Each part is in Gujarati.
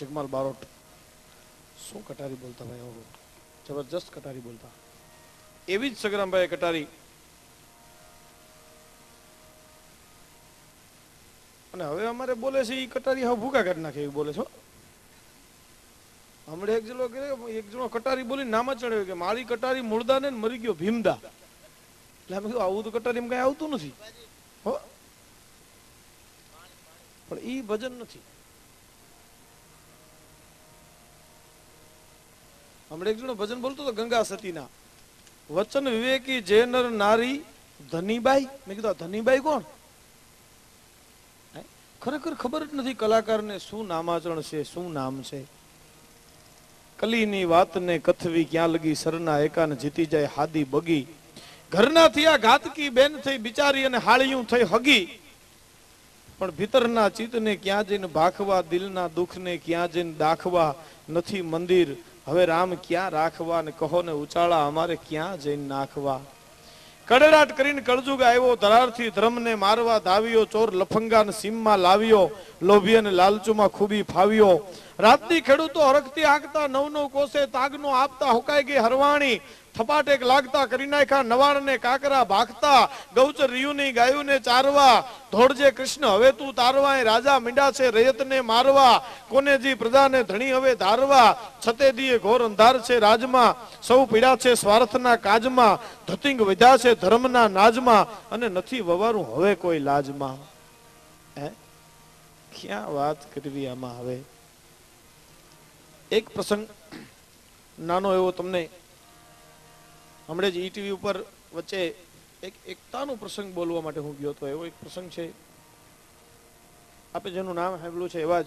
જગમાલ બારોટ. શું કટારી બોલતા ભાઈ ઓહો જબરજસ્ત કટારી બોલતા. એવી જ સગરામભાઈ કટારી. અને હવે અમારે બોલે છે એ કટારી હવે ભૂકા કાઢી નાખે એવું બોલે છો હમણાં એક જણો એક જણો કટારી બોલી નામ જ કે મારી કટારી મૂળદા ને મરી ગયો ભીમદા. એટલે અમે કીધું, આવું તો કટારી કઈ આવતું નથી, હો. પણ એ ભજન નથી. હમણાં એક જણો ભજન બોલતો હતો, ગંગા સતીના. વચન વિવેકી જે નર નારી ધનીબાઈ? મેં કીધું ધનીબાઈ કોણ? ખરેખર ખબર જ નથી કલાકારને શું નામાચરણ છે, શું નામ છે. કલીની વાતને કથવી ક્યાં લગી, સરના એકાને જીતી જાય હાદી બગી. ઘરના થયા ઘાતકી બેન થઈ બિચારી અને હાળિયું થઈ હગી. પણ ભીતરના ચિત્તને ક્યાં જઈને ભાખવા, દિલના દુઃખને ક્યાં જઈને દાખવા નથી મંદિર. હવે રામ ક્યાં રાખવા ને કહો ને ઉચાળા અમારે ક્યાં જઈને નાખવા? કડડાટ કરીને કળજુગ આવ્યો, ધરારથી ધર્મને મારવા ધાવ્યો ચોર લફંગાને સીમમાં લાવ્યો, લોભી અને લાલચુમાં ખૂબી ફાવ્યો. રાતની ખેડૂતો હરખતી આંકતા નવ નવ કોસે તાગનો આપતા હોકાઈ ગઈ હરવાણી. થપાટેક લાગતા કરી નાખ્યા નવાણ ને કાકરા ભાગતા, ગૌચર રિયુની ગાયુને ચારવા, ધોળજે કૃષ્ણ, હવે તું તારવા રાજા મીંડા છે રયતને મારવા, કોને જી પ્રજાને ધણી હવે ધારવા છતે દીએ ઘોર અંધાર છે રાજમાં, સૌ પીડા છે સ્વાર્થના કાજમાં, ધતિંગ વધ્યા છે ધર્મના નાજમાં, અને નથી વવારું હવે કોઈ લાજમાં. હે? ક્યાં વાત કરવી આમાં હવે? એક પ્રસંગ નાનો એવો તમને હમણાં જ ઈટીવી ઉપર વચ્ચે એક એકતાનો પ્રસંગ બોલવા માટે હું ગયો હતો. એવો એક પ્રસંગ છે. આપણે જેનું નામ સાંભળ્યું છે એવા જ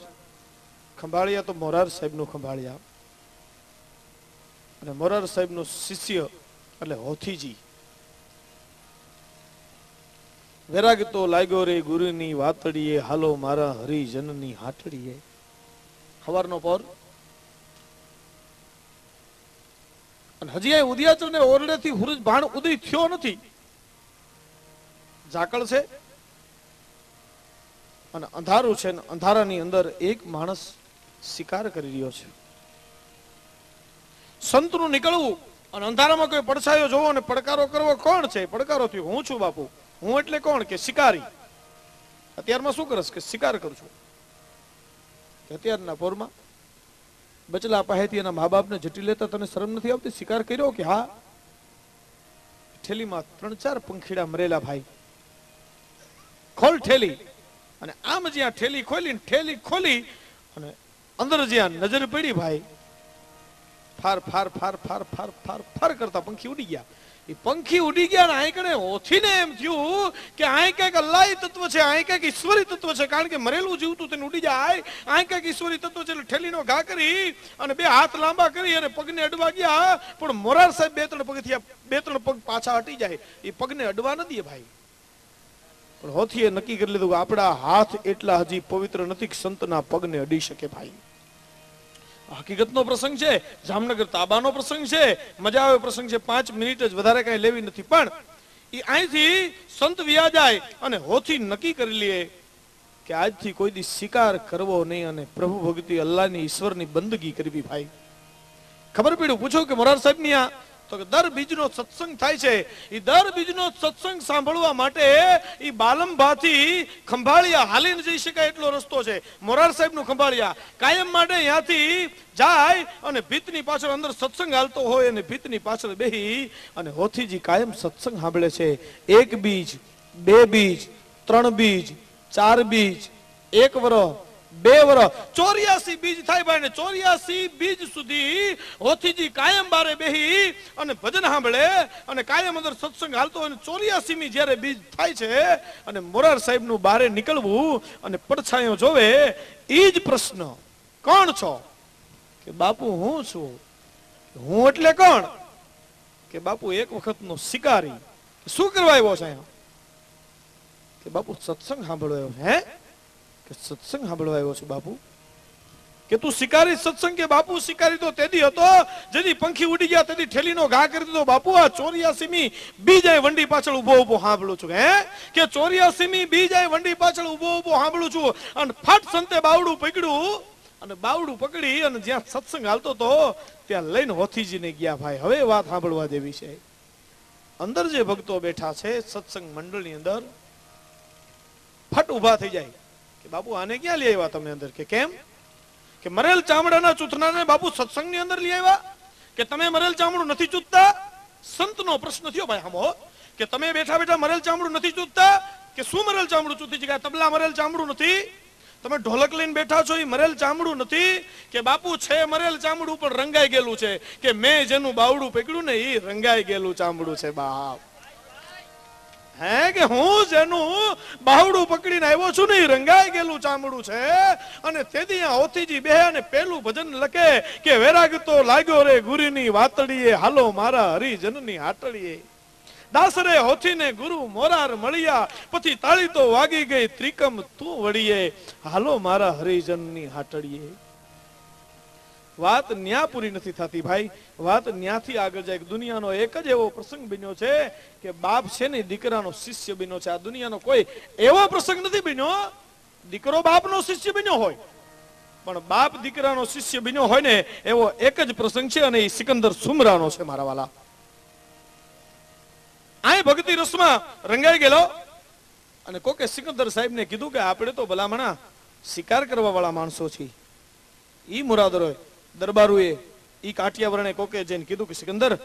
ખંભાળિયા તો મોરાર સાહેબનું ખંભાળિયા. અને મોરાર સાહેબનું શિષ્ય એટલે હોથીજી. વેરાગ તો લાગ્યો રે ગુરુની વાતડીએ, હાલો મારા હરિજનની હાટડીએ. સવારનો પોર અને હજી આ ઉદયાચલ ને ઓરડેથી હુરજ ભાણ ઉદય થયો નથી. ઝાકળ છે. અને અંધારું છે અંધારાની અંદર એક માણસ શિકાર કરી રહ્યો છે. સંતનું નીકળવું અને અંધારામાં કોઈ પડછાયો જોવો અને પડકારો કરવો કોણ છે? પડકારો થયો. હું છું બાપુ. હું એટલે કોણ? કે શિકારી. અત્યારમાં શું કરશ? કે શિકાર કરું છું. અત્યારના પોરમાં બચલા પાસેથી એના મા બાપને જટી લેતા તને શરમ નથી આવતી? શિકાર કર્યો કે હા? ઠેલીમાં ત્રણ ચાર પંખીડા મરેલા ભાઈ. ખોલ ઠેલી. અને આમ જ્યાં ઠેલી ખોલી ઠેલી ખોલી અને અંદર જ્યાં નજર પડી ભાઈ, ફાર ફાર ફાર ફાર ફાર ફાર ફાર કરતા પંખી ઉડી ગયા. એ પંખી ઉડી ગયા ને આંકડે ઓથીને એમ થયું કે આય કંઈક અલ્લાહી તત્વ છે આય કંઈક ઈશ્વરી તત્વ છે, કારણ કે મરેલું જીવતું તેને ઉડી જાય. આય કંઈક ઈશ્વરી તત્વ છે એટલે ઠેલીનો ઘા કરી અને બે હાથ લાંબા કરી અને પગને અડવા ગયા. પણ મોરાર સાહેબ બે ત્રણ પગથી બે ત્રણ પગ પાછા હટી જાય. એ પગને અડવા ન દે ભાઈ. પણ હોથીએ નક્કી કરી લીધું કે આપણા હાથ એટલા હજી પવિત્ર નથી સંતના પગને અડી શકે ભાઈ. હકીકતનો પ્રસંગ છે, જામનગર તાબાનો પ્રસંગ છે, મજા આવે પ્રસંગ છે, પાંચ મિનિટ જ વધારે કઈ લેવી નથી. પણ એ અહીંથી સંત વ્યા જાય અને હોથી નક્કી કરી લે કે આજથી કોઈ દી શિકાર કરવો નહીં અને પ્રભુ ભક્તિ અલ્લાહની ઈશ્વરની બંદગી કરવી ભાઈ. ખબર પડ્યું? પૂછો કે મોરાર સાહેબની આ તો કે દર બીજનો સત્સંગ થાય છે. એ દર બીજનો સત્સંગ સાંભળવા માટે એ બાલંભાથી ખંભાળિયા હાલીને જઈ શકાય એટલો રસ્તો છે. મોરાર સાહેબનું ખંભાળિયા. કાયમ માટે ત્યાંથી જાય અને ભીતની પાછળ અંદર સત્સંગ હાલતો હોય અને ભીતની પાછળ બેહી અને હોથીજી કાયમ સત્સંગ સાંભળે છે. એક બીજ, બે બીજ, ત્રણ બીજ, ચાર બીજ, એક વરસ બે ચોર્યાસી બીજ થાય ભાઈ ચોર્યાસી બીજ સુધી હોથીજી કાયમ બારે બેહી અને ભજન સાંભળે અને કાયમ અંદર સત્સંગ હાલતો હોય ચોર્યાસી મી જયારે બીજ થાય છે અને મોરાર સાહેબનું બારે નીકળવું અને પડછાયો જોવે ઈ જ પ્રશ્ન. કોણ છો? કે બાપુ હું છું. હું એટલે કોણ? કે બાપુ એક વખતનો શિકારી. શું કરવા આવ્યો છે કે બાપુ સત્સંગ સાંભળવા આવ્યો હે? કે સત્સંગ સાંભળવા આવ્યો છું બાપુ. કે તું શિકારી સત્સંગ કે બાપુ શિકારી તો તેદી હતો. જેથી પંખી ઉડી ગયા તેદી ઠેલીનો ઘા કરી દીધો. બાપુ, આ ચોર્યાસીમી બીજાય વંડી પાછળ ઊભો ઊભો સાંભળું છું, હે? કે ચોર્યાસીમી બીજાય વંડી પાછળ ઊભો ઊભો સાંભળું છું. અને ફાટ સંતે બાવડું પકડ્યું. અને બાવડું પકડી અને જ્યાં સત્સંગ હાલતો તો ત્યાં લઈને હોથીજીને ગયા, ભાઈ, હવે વાત સાંભળવા દેવી છે. અંદર જે ભક્તો બેઠા છે, સત્સંગ મંડળની અંદર ફટ ઊભા થઈ જાય. કે બાપુ આને ક્યાં લઈ આવ્યા તમે અંદર? કે, કેમ? કે મરેલ ચામડાના ચૂથનાને બાપુ સત્સંગની અંદર લઈ આવ્યા? કે તમે મરેલ ચામડું નથી ચૂથતા? સંતનો પ્રશ્ન થયો ભાઈ હમો કે તમે બેઠા બેઠા મરેલ ચામડું નથી ચૂથતા? કે શું મરેલ ચામડું ચૂતી છે? તબલા મરેલ ચામડું નથી? તમે ઢોલક લઈને બેઠા છો એ મરેલ ચામડું નથી? કે બાપુ છે, મરેલ ચામડું પણ રંગાઈ ગયેલું છે? કે મેં જેનું બાવડું પકડ્યું ને એ રંગાઈ ગયેલું ચામડું છે, બાપ. હે કે હું જેનું બાવડું પકડીને આવ્યો છું ને રંગાઈ ગયેલું ચામડું છે. અને તેથી ઓથીજી બે અને પેલું ભજન લખે કે વેરાગ તો લાગ્યો રે ગુરીની વાતડીએ હાલો મારા હરિજનની હાટડીએ દાસરે હોથીને ગુરુ મોરાર મળ્યા, પછી તાળી તો વાગી ગઈ ત્રિકમ તું વળીએ. હાલો મારા હરિજનની હાટડીએ વાત ન્યા પૂરી નથી થતી ભાઈ. વાત ન્યાથી આગળ જાય. દુનિયાનો એક જ એવો પ્રસંગ બન્યો છે કે બાપ છે ને દીકરાનો શિષ્ય બન્યો છે. આ દુનિયાનો કોઈ એવો પ્રસંગ નથી બન્યો, દીકરો બાપનો શિષ્ય બન્યો હોય. પણ બાપ દીકરાનો શિષ્ય બન્યો હોય ને, એવો એક જ પ્રસંગ છે અને એ સિકંદર સુમરાનો છે મારા વાલા. આ ભક્તિ રસમાં રંગાઈ ગયેલો. અને કોકે સિકંદર સાહેબને કીધું કે આપણે તો ભલામણા શિકાર કરવા વાળા માણસો છીએ. ઈ મુરાદરોએ દરબારુએ ઈ કાઠિયાવરણે કોકે જઈને કીધું કે, સિકંદર,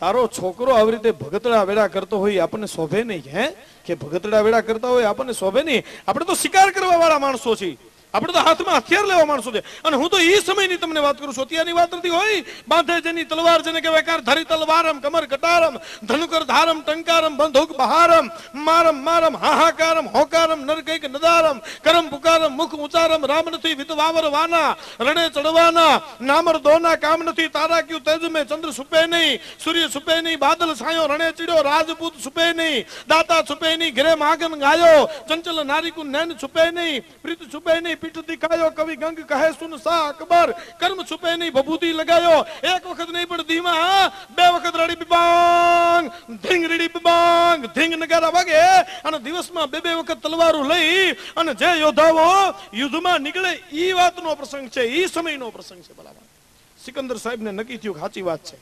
તારો છોકરો આવી રીતે ભગતડા વેડા કરતો હોય આપણને શોભે નહીં, હે? કે ભગતડા વેડા કરતા હોય આપણને શોભે નહીં? આપણે તો શિકાર કરવા વાળા માણસો છીએ. આપણે તો હાથમાં હથિયાર લેવા માણસો છે. અને હું તો એ સમયની તમને વાત કરું છું, અત્યારની વાત નથી હોય. બાંધે જેની તલવાર જેને કહેવાય કાર, ધરી તલવારમ, કમર કટારમ, ધનુકર ધારમ, ટંકારમ બંધુક બહારમ, મારમ મારમ, હાહાકારમ, હોકારમ, નરકૈક નદારમ, કરમ પુકારમ, મુખ ઉચારમ રામ નથી વિધવાવર વાના, રણે ચડવાના, નામર દોના, કામ નથી, તારા ક્યુ તેજ મે, ચંદ્ર સુપે નહીં, સૂર્ય સુપે નહીં, બાદલ સાયો રણે ચીડ્યો, રાજપૂત સુપે નહીં, દાતા છુપે નહીં, ઘરે માગન ગાયો, ચંચલ નારીકુ નૈન છુપે નહીં, પ્રીત છુપે નહીં પીઠ દિખાયો, કવિ ગંગ કહે, સુન સા અકબર કર્મ છુપે નહીં, ભભૂતિ લગાયો. એક વખત નહીં, પણ ધીમા, બે વખત રડી બિબાંગ, ધીંગ રડી બિબાંગ, ધીંગ નગારા વાગે, અને દિવસમાં બે બે વખત તલવારો લઈ, અને જે યોદ્ધાઓ યુદ્ધમાં નીકળે, ઈ વાતનો પ્રસંગ છે, ઈ સમયનો પ્રસંગ છે, ભલામણ. સિકંદર સાહેબને નક્કી થયું સાચી વાત છે.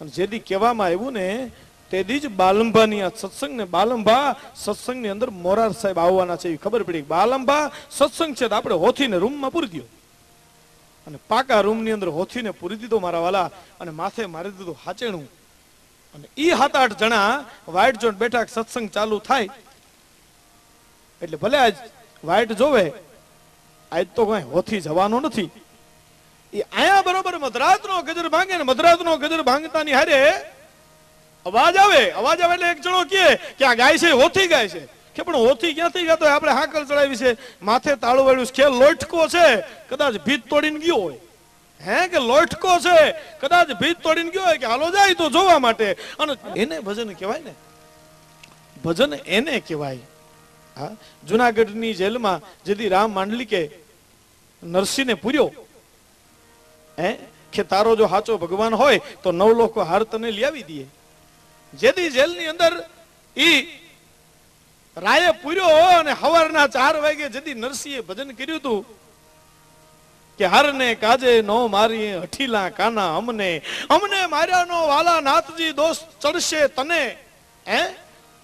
અને જેથી કહેવામાં આવ્યું ને તેથી જ બાલંભાની આ સત્સંગને, બાલંભા સત્સંગની અંદર મોરાર સાહેબ આવવાના છે એવી ખબર પડી. બાલંભા સત્સંગ છે તો આપણે હોથીને રૂમમાં પૂરી દો અને પાકા રૂમની અંદર હોથીને પૂરી દીધો મારા વાલા અને માથે મારી દીધું હાચેણું. અને ઈ સાત આઠ જણા વાઇટ જોડ બેઠા સત્સંગ ચાલુ થાય. એટલે ભલે આજ વાઇટ જોવે, આજ તો કઈ હોથી જવાનો નથી. એ આયા બરોબર મધરાતનો ગજર ભાંગે ને મધરાતનો ગજર ભાંગતાની હારે અવાજ આવે અવાજ આવે એટલે એક જણો કહે કે આ ગાય છે હોથી ગાય છે. કે પણ હોથી ક્યાંથી ગાતો હોય? આપણે હાકલ ચડાવી છે. માથે તાળું વાળ્યું છે. લોટકો છે. કદાચ ભીત તોડીને ગયો હોય. હે, કે લોટકો છે. કદાચ ભીત તોડીને ગયો હોય કે હાલો જાય તો જોવા માટે. અને એને ભજન કહેવાય ને? ભજન એને કહેવાય. હા, જુનાગઢની જેલમાં જેથી રામ માંડલિકે નરસિંહને પૂર્યો, હે, કે તારો જો સાચો ભગવાન હોય તો નવ લોકો હાર તને લઈ આવી દઈએ જેથી જેલની અંદર ઈ રાયે પૂર્યો અને હવારના ચાર વાગે જેથી નરસિંહે ભજન કર્યું હતું કે હરને કાજે નો મારી હઠીલા કાના અમને અમને માર્યાનો વાલા નાથજી દોષ ચડશે તને, હે?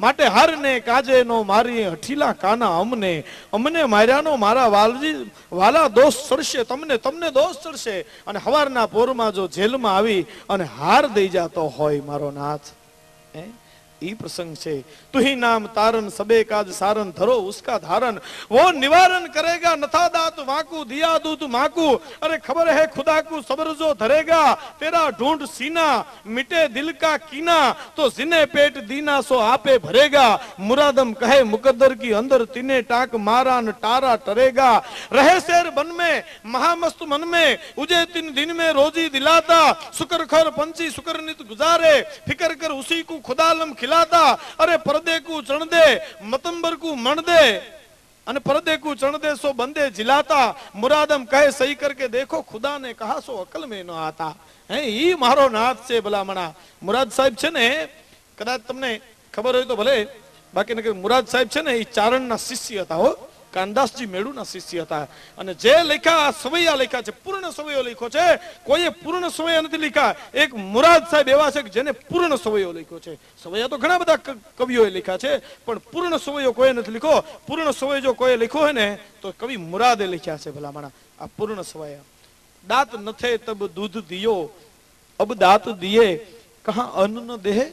માટે હરને કાજે નો મારીએ હઠીલા કાના અમને અમને માર્યાનો મારા વાલજી, વાલા દોષ ચડશે તમને તમને દોષ ચડશે. અને હવારના પોરમાં જો જેલમાં આવી અને હાર દઈ જાતો હોય મારો નાથ હે ઈ પ્રસંગ છે તુહી નામ તારન સબે કાજ સારન ધરો ઉસકા ધારન वो निवारण करेगा नथा दात वाकू दिया दूत माकू अरे खबर है खुदा को सबर जो धरेगा तेरा ढूंढ सीना मिटे दिल का कीना तो जिने पेट दीना सो आपे भरेगा मुरादम कहे मुकद्दर की अंदर तीने टाक मारा न टारा टरेगा रहे शेर बन में महामस्त मन में उजे तीन दिन में रोजी दिलाता शुक्र खर पंची शुक्र नित गुजारे फिकर कर उसी को खुदालम खिलाता ભેગાતા અરે પરદેકુ ચણદે, મતંબરકુ મણદે. અને પરદેકુ ચણદે સો બંદે જિલાતા. મુરાદમ કહે સહી કરકે દેખો ખુદા ને કહા સો અકલ મે ન આતા. હે, ઈ મારો નાથ છે ભલામણા. મુરાદ સાહેબ છે ને, કદાચ તમને ખબર હોય તો ભલે. બાકી ને કે મુરાદ સાહેબ છે ને એ ચારણના શિષ્ય હતા હો. કાનદાસજી મેળુના શિષ્ય હતા. અને જે લેખા સવૈયા લેખા છે, પૂર્ણ સવયો લખ્યો છે, કોઈએ પૂર્ણ સવૈયા નથી લખ્યા. એક મુરાદ સાહેબ એવા છે કે જેને પૂર્ણ સવયો લખ્યો છે. સવૈયા તો ઘણા બધા કવિઓએ લખ્યા છે, પણ પૂર્ણ સવયો કોઈએ નથી લખ્યો? પૂર્ણ સવય જો કોઈએ લખ્યો હોય ને, તો કવિ મુરાદે લખ્યા છે ભલામણા. આ પૂર્ણ સવૈયા. દાંત નથે તબ દૂધ દિયો, અબ દાંત દિયે કહા અન્ન દેહે?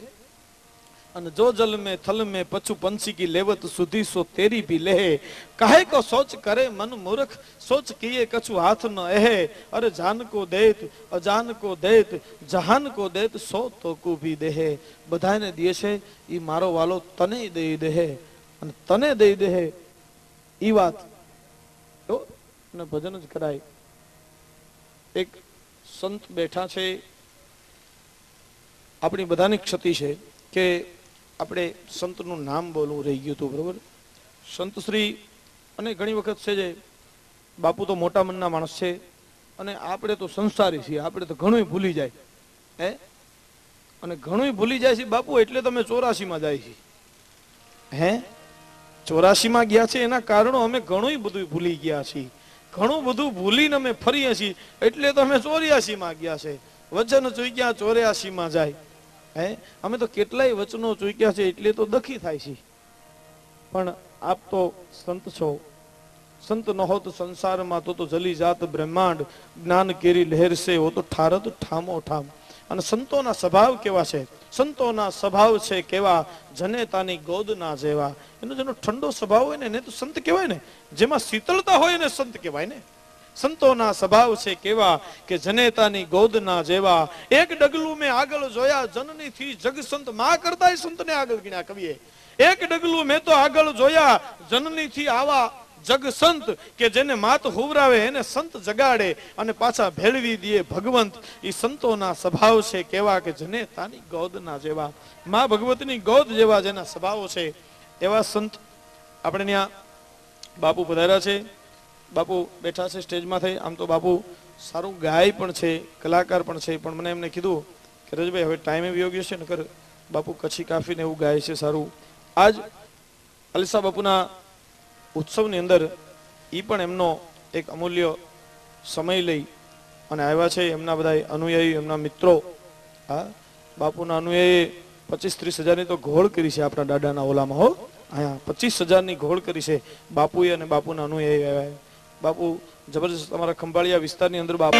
અને જો જલ મેં થલ મેં પછું પંછી કી લેવત સુધી સો તેરી ભી લે કહે કો સોચ કરે મન મૂર્ખ સોચ કીએ કછું હાથ ન એહે. અરે જાન કો દેત, અજાન કો દેત, જહાન કો દેત, સો તો કુ ભી દેહે બધાને દે છે, ઈ મારો વાલો તને દઈ દેહે અને તને દઈ દેહે ઈ વાત. તો ને ભજન જ કરાય. એક સંત બેઠા છે. આપણી બધાની ક્ષતિ છે કે આપણે સંતનું નામ બોલવું રહી ગયું હતું, બરોબર? સંતશ્રી અને ઘણી વખત છે જે બાપુ તો મોટા મનના માણસ છે અને આપણે તો સંસારી છીએ, આપણે તો ઘણું ભૂલી જાય. હે? અને ઘણું ભૂલી જાય છે બાપુ, એટલે તમે ચોરાસીમાં જાય છે હે? ચોરાસીમાં ગયા છે એના કારણો અમે ઘણું બધું ભૂલી ગયા છીએ. ઘણું બધું ભૂલીને અમે ફરીએ છીએ, એટલે તો અમે ચોર્યાસીમાં ગયા છે. વચન ગયા ચોર્યાસીમાં જાય. હે? અમે તો કેટલાય વચનો ચૂક્યા છે, એટલે તો દખી થાય છે. પણ આપ તો સંત છો. સંત ન હોત સંસારમાં તો તો જલી જાત બ્રહ્માંડ, જ્ઞાન કેરી લહેરશે હો તો ઠારત ઠામો ઠામ. અને સંતોના સ્વભાવ કેવા છે? સંતોના સ્વભાવ છે કેવા? જનેતાની ગોદના જેવા. એનો જેનો ઠંડો સ્વભાવ હોય ને, એને તો સંત કહેવાય ને. જેમાં શીતળતા હોય ને સંત કહેવાય ને. સંતોના સ્વભાવ છે કેવા કે જનેતાની ગોદના જેવા. એક ડગલું મેં આગળ જોયા જનની થી જગ સંતમાં કરતા સંતને આગળ ગણ્યા કવિએ. એક ડગલું મેં તો આગળ જોયા જનની થી આવા જગ સંત કે જેને માત હુવરાવે, એને સંત જગાડે અને પાછા ભેળવી દે ભગવંત. એ સંતોના સ્વભાવ છે કેવા કે જનેતાની ગોદના જેવા. માં ભગવતની ગોદ જેવા જેના સ્વભાવો છે. એવા સંત આપણે ત્યાં બાપુ પધાર્યા છે. બાપુ બેઠા છે સ્ટેજમાં થઈ આમ તો બાપુ સારું ગાય પણ છે, કલાકાર પણ છે, પણ મને એમને કીધું કે, રજભાઈ, હવે ટાઈમે યોગ્ય છે? છે કર બાપુ કચ્છી કાફીને એવું ગાય છે સારું. આજ અલસા બાપુના ઉત્સવની અંદર એ પણ એમનો એક અમૂલ્ય સમય લઈ અને આવ્યા છે. એમના બધા અનુયાયી, એમના મિત્રો, હા, બાપુના અનુયાયી પચીસ ત્રીસ હજારની તો ઘોળ કરી છે આપણા દાદાના ઓલામાં, હો. અહીંયા પચીસ હજારની ઘોળ કરી છે. બાપુએ અને બાપુના અનુયાયી આવ્યા બાપુ જબરજસ્ત અમારા ખંભાળિયા વિસ્તારની અંદર બાપુ.